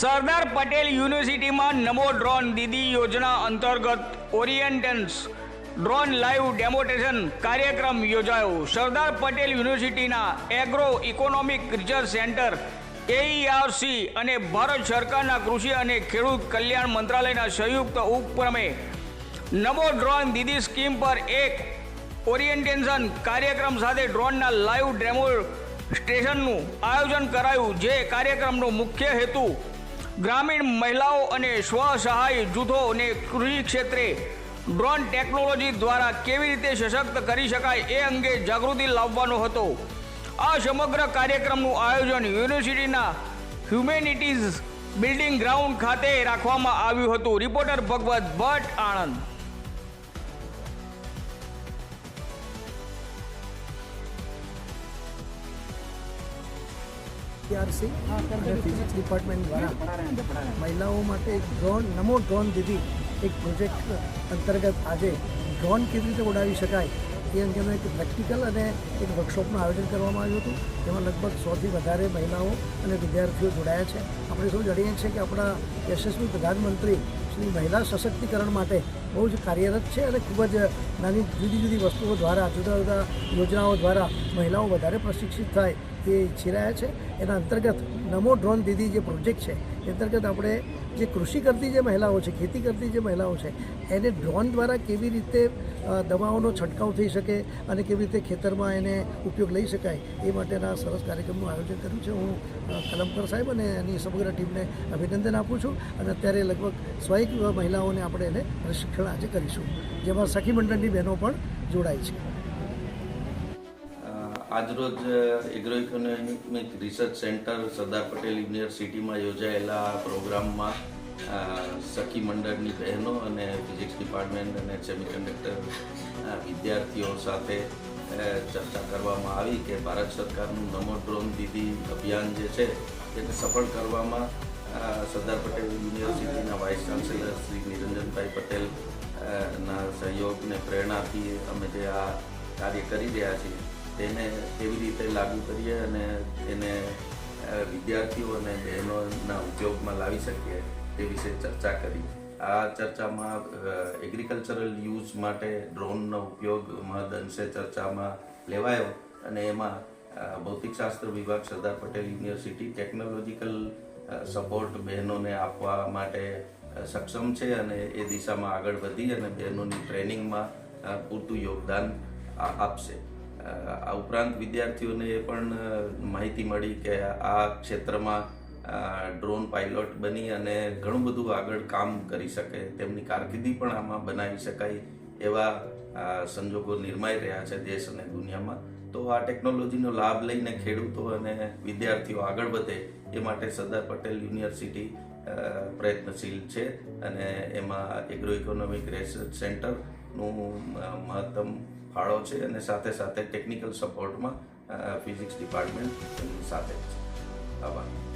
સરદાર પટેલ યુનિવર્સિટીમાં નમો ડ્રોન દીદી યોજના અંતર્ગત ઓરિએન્ટેન્સ ડ્રોન લાઈવ ડેમોન્સ્ટ્રેશન કાર્યક્રમ યોજાયો. સરદાર પટેલ યુનિવર્સિટીના agro economic research centre AERC અને ભારત સરકારના કૃષિ અને ખેડૂત કલ્યાણ મંત્રાલયના સંયુક્ત ઉપક્રમે નમો ડ્રોન દીદી સ્કીમ પર એક ઓરિએન્ટેશન કાર્યક્રમ સાથે ડ્રોનના લાઈવ ડેમોન્સ્ટ્રેશનનું આયોજન કરાયું, જે કાર્યક્રમનો મુખ્ય હેતુ ગ્રામીણ મહિલાઓ અને સ્વસહાય જૂથોને કૃષિ ક્ષેત્રે ડ્રોન ટેકનોલોજી દ્વારા કેવી રીતે સશક્ત કરી શકાય એ અંગે જાગૃતિ લાવવાનો હતો. આ સમગ્ર કાર્યક્રમનું આયોજન યુનિવર્સિટીના હ્યુમેનિટીઝ બિલ્ડિંગ ગ્રાઉન્ડ ખાતે રાખવામાં આવ્યું હતું. રિપોર્ટર ભગવત ભટ્ટ આણંદ. અને ફિઝિક્સ ડિપાર્ટમેન્ટ દ્વારા મહિલાઓ માટે એક ડ્રોન, નમો ડ્રોન દીદી એક પ્રોજેક્ટ અંતર્ગત આજે ડ્રોન કેવી રીતે ઉડાવી શકાય એ અંગેનું એક પ્રેક્ટિકલ અને એક વર્કશોપનું આયોજન કરવામાં આવ્યું હતું. જેમાં લગભગ સોથી વધારે મહિલાઓ અને વિદ્યાર્થીઓ જોડાયા છે. આપણે સૌ જાણીએ છીએ કે આપણા યશસ્વી પ્રધાનમંત્રી શ્રી મહિલા સશક્તિકરણ માટે બહુ જ કાર્યરત છે અને ખૂબ જ નાની જુદી જુદી વસ્તુઓ દ્વારા, જુદા જુદા યોજનાઓ દ્વારા મહિલાઓ વધારે પ્રશિક્ષિત થાય. ઈચ્છી રહ્યા છે, એના અંતર્ગત નમો ડ્રોન દીદી જે પ્રોજેક્ટ છે, એ અંતર્ગત આપણે જે કૃષિ કરતી જે મહિલાઓ છે, ખેતી કરતી જે મહિલાઓ છે, એને ડ્રોન દ્વારા કેવી રીતે દવાઓનો છંટકાવ થઈ શકે અને કેવી રીતે ખેતરમાં એને ઉપયોગ લઈ શકાય, એ માટેના સરસ કાર્યક્રમનું આયોજન કર્યું છે. હું કલમકર સાહેબ અને એની સમગ્ર ટીમને અભિનંદન આપું છું અને અત્યારે લગભગ સ્વયં મહિલાઓને આપણે એને પ્રશિક્ષણ આજે કરીશું. જેમાં સખી મંડળની બહેનો પણ જોડાય છે. આજરોજ agro economic research centre Sardar Patel યુનિવર્સિટીમાં યોજાયેલા પ્રોગ્રામમાં સખી મંડળની બહેનો અને ફિઝિક્સ ડિપાર્ટમેન્ટ અને સેમિકન્ડક્ટર વિદ્યાર્થીઓ સાથે ચર્ચા કરવામાં આવી કે ભારત સરકારનું નમો ડ્રોન દીદી અભિયાન જે છે, તેને સફળ કરવામાં સરદાર પટેલ યુનિવર્સિટીના વાઇસ ચાન્સેલર શ્રી નિરંજનભાઈ પટેલ ના સહયોગને પ્રેરણાથી અમે જે આ કાર્ય કરી રહ્યા છીએ. તેને કેવી રીતે લાગુ કરીએ અને તેને વિદ્યાર્થીઓ અને બહેનોના ઉપયોગમાં લાવી શકીએ તે વિશે ચર્ચા કરી. આ ચર્ચામાં એગ્રીકલ્ચરલ યુઝ માટે ડ્રોનનો ઉપયોગ મહદઅંશે ચર્ચામાં લેવાયો અને એમાં ભૌતિકશાસ્ત્ર વિભાગ Sardar Patel university technological support બહેનોને આપવા માટે સક્ષમ છે અને એ દિશામાં આગળ વધી અને બહેનોની ટ્રેનિંગમાં પૂરતું યોગદાન આપશે. આ ઉપરાંત વિદ્યાર્થીઓને એ પણ માહિતી મળી કે આ ક્ષેત્રમાં ડ્રોન પાયલોટ બની અને ઘણું બધું આગળ કામ કરી શકે. તેમની કારકિર્દી પણ આમાં બનાવી શકાય એવા સંજોગો નિર્માઈ રહ્યા છે દેશ અને દુનિયામાં. તો આ ટેકનોલોજીનો લાભ લઈને ખેડૂતો અને વિદ્યાર્થીઓ આગળ વધે એ માટે સરદાર પટેલ યુનિવર્સિટી પ્રયત્નશીલ છે અને એમાં એગ્રો ઇકોનોમિક રિસર્ચ સેન્ટરનું મહત્તમ ફાળો છે અને સાથે સાથે ટેકનિકલ સપોર્ટમાં ફિઝિક્સ ડિપાર્ટમેન્ટ સાથે છે. આભાર.